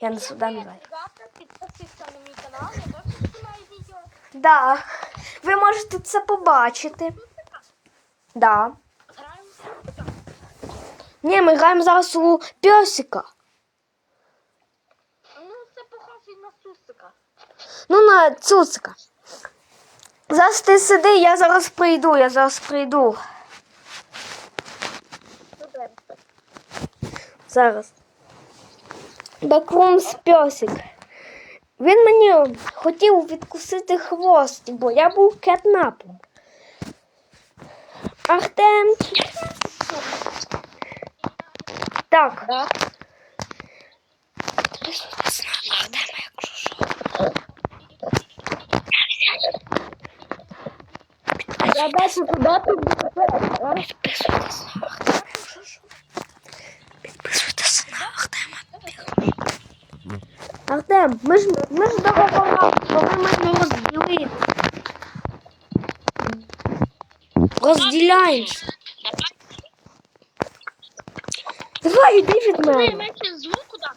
Я не сюди не знаю. Завтра підписуйся на мій канал, я теж знімаю відео. Да. Ви можете це побачити. Да. Граємо в Суслика. Ні, ми граємо зараз у пьосика. Ну, це похоже на Суслика. Ну, на цуцика. Зараз ти сиди, я зараз прийду, я зараз прийду. Супер. Зараз. Бакрумс пьосик. Він мені хотів відкусити хвост, бо я був кетнапом. Артем. Так. Я бачу, куди ти Підписуйтесь на Артема, якщо що. Підписуйтесь на Артема. Артем, ми ж, ми ж договорилися, що ви мене розділити. Розділяємося. Давай, іди від Пацани, мене. менше звуку дам.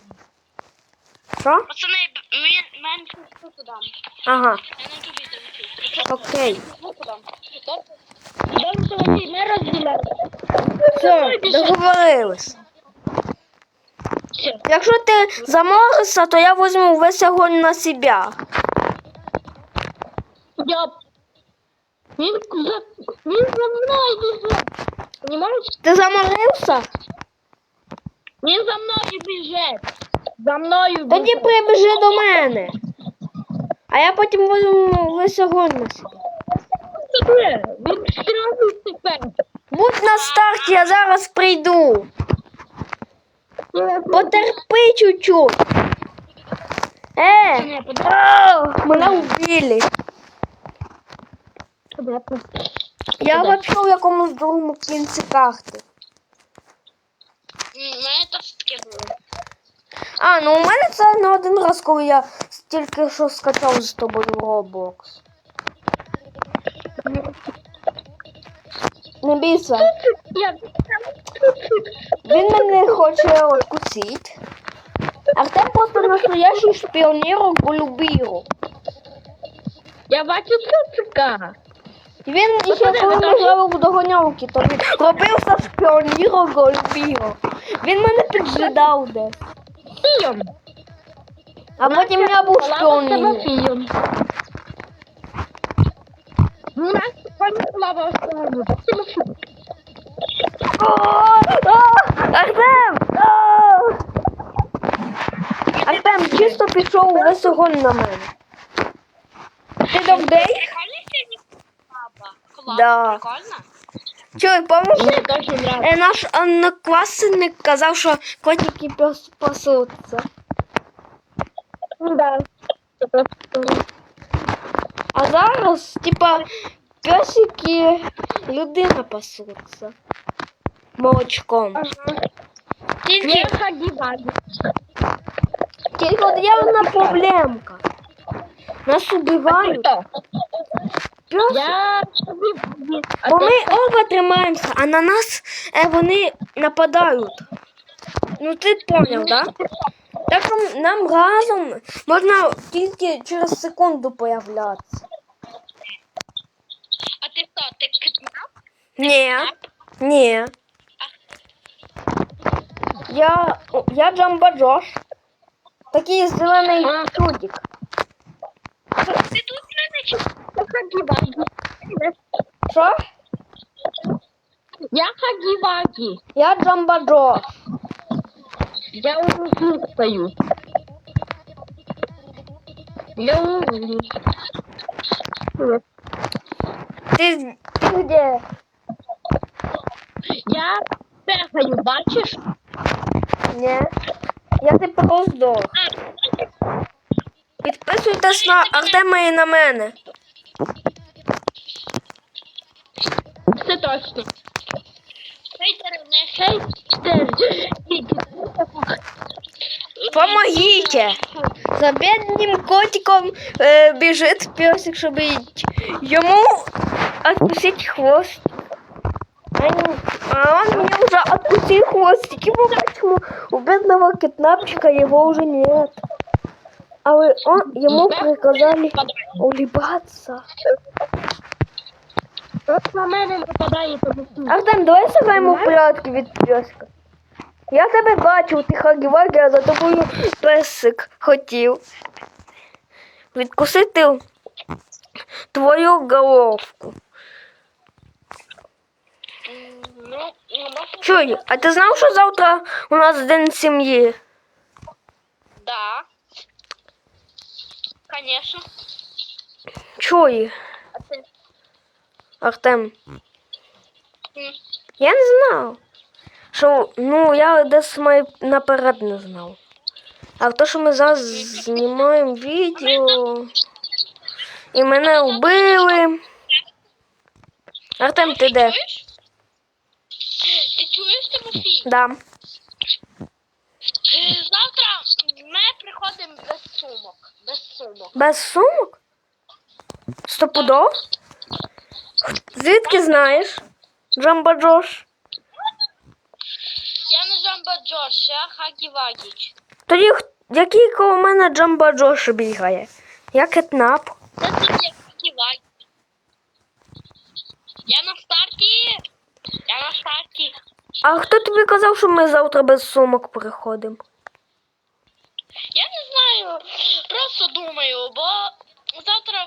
Що? Пацани, мен- менше звуку дам. Ага, Я на тобі дивлюсь. окей. Звуку дам. Добре, ми розділяємо. Все, договорились. Якщо ти заморишся, то я візьму весь огонь на себе. Я... Він за... Він за мною біжить. Понимаєш? Ти заморився? Він за мною біжить. За мною біжить. Тоді прибіжи до мене. А я потім візьму весь огонь на себе. Він сразу тепер. Будь на старті, я зараз прийду. Потерпи чуть-чуть. Е, Ні, о, мене вбили. Я вообще в якомусь другому кінці карти. Мене було. А, ну у мене це не один раз, коли я тільки що скачав з тобою Roblox. Не бійся. Він мене хоче откусити. Артем просто настоящий шпіонірок голубіру. Я бачу цуцика. Він ще коли ми грали в догонялки, то він робився шпіонірок голубіру. Він мене піджидав десь. Фієм. А потім я був шпіоніром. У нас пані слава. Артем! Артем чисто пішов весь огонь на мене. Ти? Клас, Да. прикольно? Чуй, нравится. Е, наш однокласник казав, що котики пас- пасуться. Да. А зараз, типа, песики людина пасуться. Молочком. Тільки, Не ходи, тільки от є одна проблемка. Нас убивають. Пес, Я тобі... бо ми оба тримаємося, а на нас е, вони нападають. Ну ти поняв, да? Так що нам разом можна тільки через секунду появлятися. А ти хто? Ти киднап? Ні. Ні. Я. Я Джамба Джош. Такий зелений А. чудик. Ти тут мене чи? Хагі-вагі. Що? Я хагі-вагі. Я Джамба Джош. Я у углу стою. Я у углу. Ти? Я бегаю, бачиш? Ні. Я типу здох. Підписуйтесь на Артема і на мене. Це точно. Хейтери, не хейтери. Помогите! За бедним котиком э, бежит песик, чтобы й- ему откусить хвост. Ань, А он мне уже откусил хвостик. Ему почему у бедного киднапчика его уже нет. А вы, он, ему приказали улыбаться. От на мене нападає тому суд. Артем, давай сыграем в прятки від песка. Я тебе бачив, ти хагі а за тобою песик хотів. Відкусити твою головку. Чуй, а ти знав, що завтра у нас день сім'ї? Да. Конечно. Чуй, А ти? Артем. Я не знав. Що, ну, я десь май наперед не знав. А то, що ми зараз знімаємо відео. І мене вбили. Артем, ти де? Тимофій? Да. Е, Завтра ми приходимо без сумок. Без сумок. Без сумок? Стопудов? Звідки знаєш? Джамба Джош. Я не Джамба Джош, я Хагі Вагіч. Тоді х- який коло мене Джамба Джош бігає? Я кетнап. Це тут є Хагі Вагіч. Я на старті. Я на старті. А хто тобі казав, що ми завтра без сумок приходимо? Я не знаю, просто думаю, бо завтра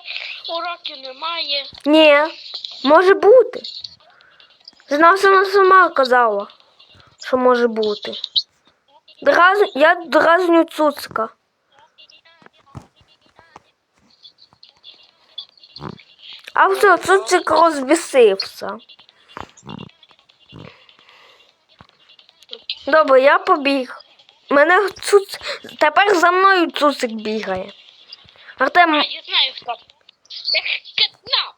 уроків немає. Ні, може бути. Знав, вона сама казала, що може бути. Драз... Я дразню цуцка. А все, цуцик розбісився. Добре, я побіг. Мене цуц... Тепер за мною цуцик бігає. Артем, А, я знаю хто.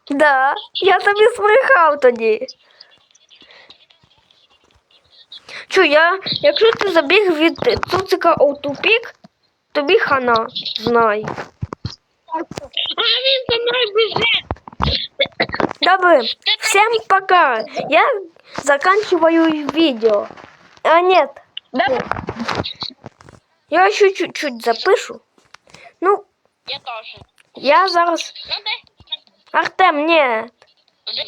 Да, я тобі збрехав тоді. Чу, я, якщо ти забіг від цуцика у тупік, тобі хана, знай. А він за мною біжить. Добре, всем пока. Я заканчиваю видео. А нет, я еще чуть-чуть запишу. Ну, Я теж. я зараз... Ну де? Артем, нет. Де?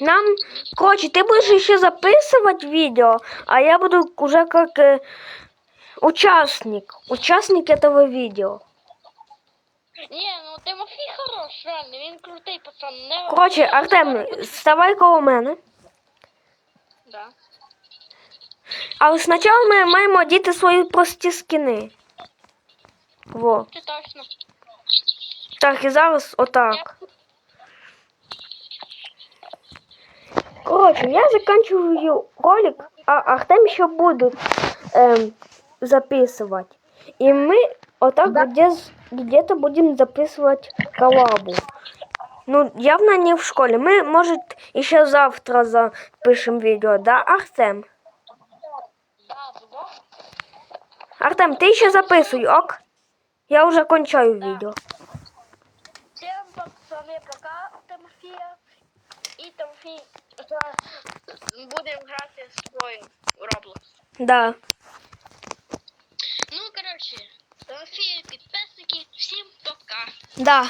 Нам, короче, ты будешь еще записывать видео, а я буду уже как э, участник, участник этого видео. Ні, ну Тимофій хорош, реально, він крутий пацан. Не Короче, Артем, вставай коло мене. Да. Але спочатку ми маємо одіти свої прості скини. Во. Ти точно. Так, і зараз отак. Короче, я заканчиваю ролик, а Артем еще будет эм, записывать. И мы вот так где, где-то будем записывать коллабу. Ну, явно не в школе. Мы, может, еще завтра запишем видео, да, Артем? Да, було. Артем, ты еще записывай, ок? Я уже кончаю видео. Всем пацани, пока, Тимофія. І Тимофій, зараз будемо грати з тобою у Roblox. Да. Ну, коротше, Тимофію підписники, всім пока. Да.